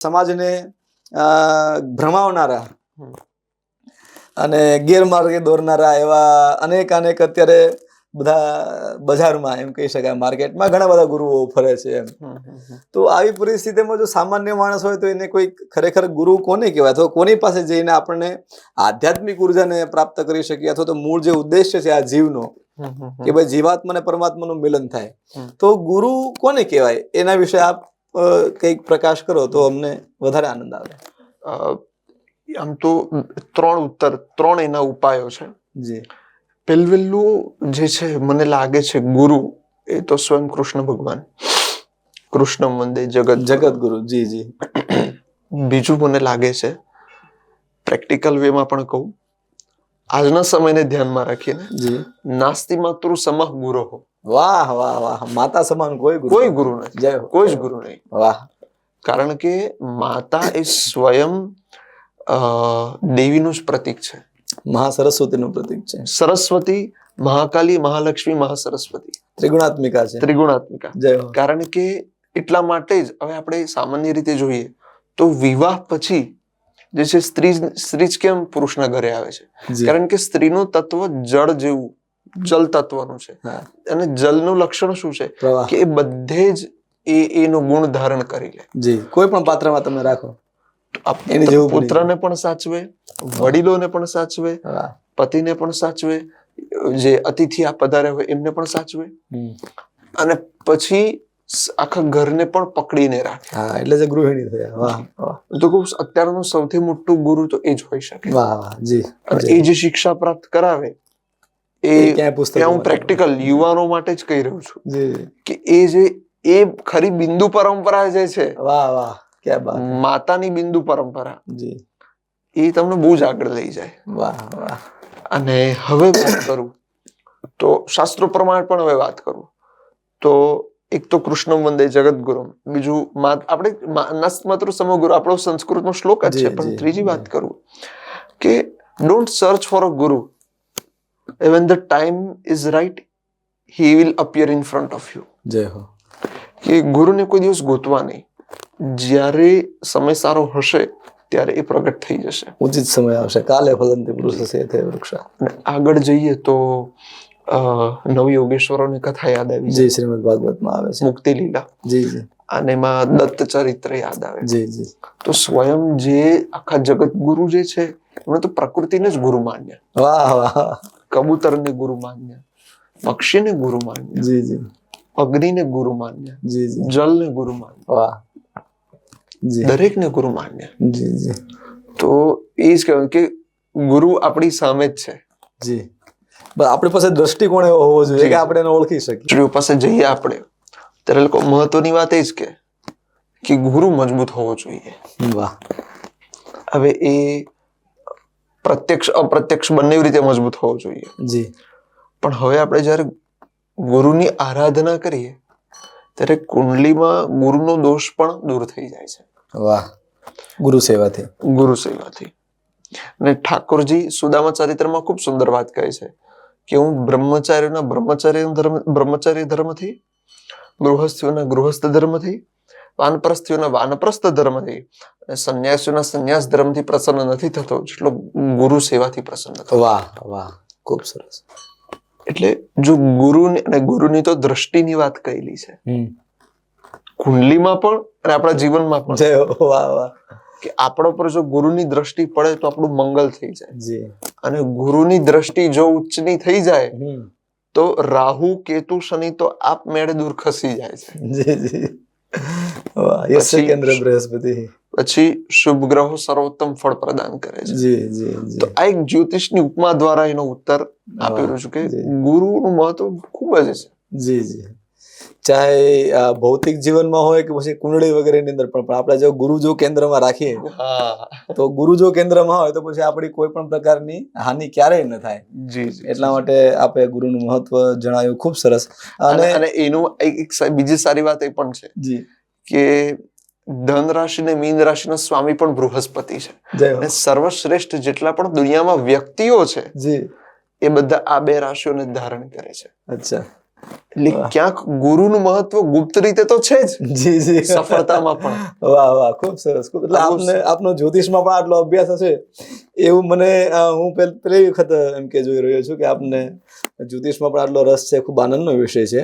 સમાજને ભ્રમાવનારા અને ગેરમાર્ગે દોરનારા એવા અનેક અનેક અત્યારે બધા બજારમાં એમ કહી શકાય માર્કેટમાં ઘણા બધા ગુરુઓ ફરે છે એમ. તો આવી પરિસ્થિતિમાં જો સામાન્ય માણસ હોય તો એને કોઈ ખરેખર ગુરુ કોને કહેવાય? અથવા કોની પાસે જઈને આપણને આધ્યાત્મિક ઉર્જાને પ્રાપ્ત કરી શકીએ? અથવા તો મૂળ જે ઉદ્દેશ્ય છે આ જીવનો કે ભાઈ જીવાત્મા અને પરમાત્માનું મિલન થાય. તો ગુરુ કોને કહેવાય? એના વિશે આપ કંઈક પ્રકાશ કરો તો અમને વધારે આનંદ આવે. આમ તો ત્રણ ઉત્તર ત્રણ એના ઉપાયો છે. જી. પહેલું જે છે મને લાગે છે ગુરુ એ તો સ્વયં કૃષ્ણ ભગવાન. કૃષ્ણ મંદિર જગત. જગત ગુરુ જી જી. બીજું મને લાગે છે પ્રેક્ટિકલ વેમાં પણ કહું. આજના સમયને ધ્યાનમાં રાખીને નાસ્તી નાસ્તિ માતૃ સમહ ગુરો. વાહ વાહ વાહ. માતા સમાન કોઈ ગુરુ કોઈ ગુરુ નથી જય કોઈ જ ગુરુ નહીં. વાહ. કારણ કે માતા એ સ્વયં દેવીનું જ પ્રતીક છે. મહા સરસ્વતીનું પ્રતીક છે. સરસ્વતી મહાકાલી મહાલક્ષ્મી મહાસરસ્વતી. ત્રિગુણાત્મિકા છે. ત્રિગુણાત્મિકા. જય કારણ કે એટલા માટે જ હવે આપણે સામાન્ય રીતે જોઈએ તો વિવાહ પછી જે છે સ્ત્રી સ્ત્રી જ કેમ પુરુષના ઘરે આવે છે? કારણ કે સ્ત્રીનું તત્વ જળ જેવું જલ તત્વનું છે. અને જલનું લક્ષણ શું છે? કે એ બધે જ એ એનું ગુણ ધારણ કરી લે. જી. કોઈ પણ પાત્રમાં તમે રાખો. પુત્રને પણ સાચવે વડીલોને પણ સાચવે પતિને પણ સાચવે જે અતિથિ આ પધારે હોય એમને પણ સાચવે. અને પછી આખા ઘરને પણ પકડીને રાખે. હા એટલે જે ગૃહિણી થયા. વાહ વાહ. તો અત્યારનું સૌથી મોટું ગુરુ તો એ જ હોઈ શકે. વાહ વાહ. જી. એ જે શિક્ષા પ્રાપ્ત કરાવે એ એ હું પ્રેક્ટિકલ યુવાનો માટે જ કહી રહ્યો છું કે એ જે એ ખરી બિંદુ પરંપરા જે છે વાહ વાહ ક્યાં બાત માતાની બિંદુ પરંપરા જી. એ તમને બહુ જ આગળ લઈ જાય. વાહ વાહ. અને હવે વાત કરું તો શાસ્ત્રો પ્રમાણે પણ હવે વાત કરું. તો એક તો કૃષ્ણ વંદે જગતગુરુ બીજું આપણે મા- સમગુરુ આપણો સંસ્કૃતનો શ્લોક જ છે પણ ત્રીજી વાત કરું કે ડોન્ટ સર્ચ ફોર અ ગુરુ when the time is right he will appear in front of you. જય હો. કે ગુરુને કોઈ દિવસ ગોતવા નહીં. જ્યારે સમય સારો હશે ત્યારે એ પ્રગટ થઈ જશે. ઉચિત સમય આવશે. કાલે ફલંતી પુરુષ તે વૃક્ષ. અને આગળ જઈએ તો નવયોગેશ્વરોની કથા યાદ આવી જય શ્રીમદ ભાગવતમાં આવે છે. મુક્તિ લીલા. જી જી. અને એમાં દત્ત ચરિત્ર યાદ આવે. જી જી. તો સ્વયં જે આખા જગત ગુરુ જે છે એમણે તો પ્રકૃતિને જ ગુરુ માન્યા. વાહ વાહ. કબૂતરને ગુરુ માન્યા પક્ષીને ગુરુ માન્યા જી જી અગ્નિને ગુરુ માન્યા જી જી જલને ગુરુ માન્યા વાહ જી દરેકને ગુરુ માન્યા જી જી તો એ જ કહેવાય કે ગુરુ આપણી સામે જ છે જી બસ આપણી પાસે દ્રષ્ટિકોણ એવો હોવો જોઈએ કે આપણે એને ઓળખી શકીએ સ્ત્રીઓ પાસે જઈએ આપણે ત્યારે લોકો મહત્વની વાત એ જ કે કે ગુરુ મજબૂત હોવો જોઈએ વાહ હવે એ પ્રત્યક્ષ અપ્રત્યક્ષ બંને રીતે મજબૂત હોવો જોઈએ. જી. પણ હવે આપણે જ્યારે ગુરુની આરાધના કરીએ ત્યારે કુંડલીમાં ગુરુનો દોષ પણ દૂર થઈ જાય છે. વાહ. ગુરુ સેવાથી. ગુરુ સેવાથી. અને ઠાકોરજી સુદામા ચરિત્રમાં ખૂબ સુંદર વાત કહે છે કે હું બ્રહ્મચારીના બ્રહ્મચાર્ય ધર્મ બ્રહ્મચાર્ય ધર્મથી ગૃહસ્થીઓના ગૃહસ્થ ધર્મથી વાનપ્રસ્થીઓના વાનપ્રસ્થ ધર્મથી અને સંન્યાસીઓના સંન્યાસ ધર્મથી પ્રસન્ન નથી થતો જેટલો ગુરુ સેવાથી પ્રસન્ન થતો. વાહ વાહ ખૂબ સરસ. એટલે જો ગુરુની અને ગુરુની તો દ્રષ્ટિની વાત કહેલી છે. કુંડલીમાં પણ અને આપણા જીવનમાં પણ. વાહ વાહ. કે આપણા પર જો ગુરુની દ્રષ્ટિ પડે તો આપણું મંગલ થઈ જાય. અને ગુરુની દ્રષ્ટિ જો ઉચ્ચની થઈ જાય તો રાહુ કેતુ શનિ તો આપમેળે દૂર ખસી જાય છે. કેન્દ્ર બૃહસ્પતિ. પછી શુભ ગ્રહો સર્વોત્તમ ફળ પ્રદાન કરે છે. જી જી તો આ એક જ્યોતિષની ઉપમા દ્વારા એનો ઉત્તર આપેલો છું કે ગુરુનું મહત્વ ખૂબ જ છે. જી જી. ચાહે ભૌતિક જીવનમાં હોય કે પછી કુંડળી વગેરેની અંદર પણ પણ આપણે જો ગુરુ જો કેન્દ્રમાં રાખીએ તો ગુરુ જો કેન્દ્રમાં હોય તો પછી આપણી કોઈ પણ પ્રકારની હાનિ ક્યારેય ન થાય. જી એટલા માટે આપે ગુરુનું મહત્વ જણાવ્યું ખૂબ સરસ. અને એનું એક એક બીજી સારી વાત એ પણ છે. જી. કે ધન રાશિ ને મીન રાશિનો સ્વામી પણ બૃહસ્પતિ છે. અને સર્વશ્રેષ્ઠ જેટલા પણ દુનિયામાં વ્યક્તિઓ છે જી. એ બધા આ બે રાશિઓને ધારણ કરે છે. અચ્છા. એટલે ક્યાંક ગુરુનું મહત્વ ગુપ્ત રીતે તો છે જ. જી જી. સફળતામાં પણ. વાહ વાહ. ખૂબ સરસ ખૂબ. એટલે આપને આપનો જ્યોતિષમાં પણ આટલો અભ્યાસ હશે. એવું મને હું પહેલી પેલી વખત એમ કે જોઈ રહ્યો છું કે આપને જ્યોતિષમાં પણ આટલો રસ છે ખૂબ આનંદનો વિષય છે.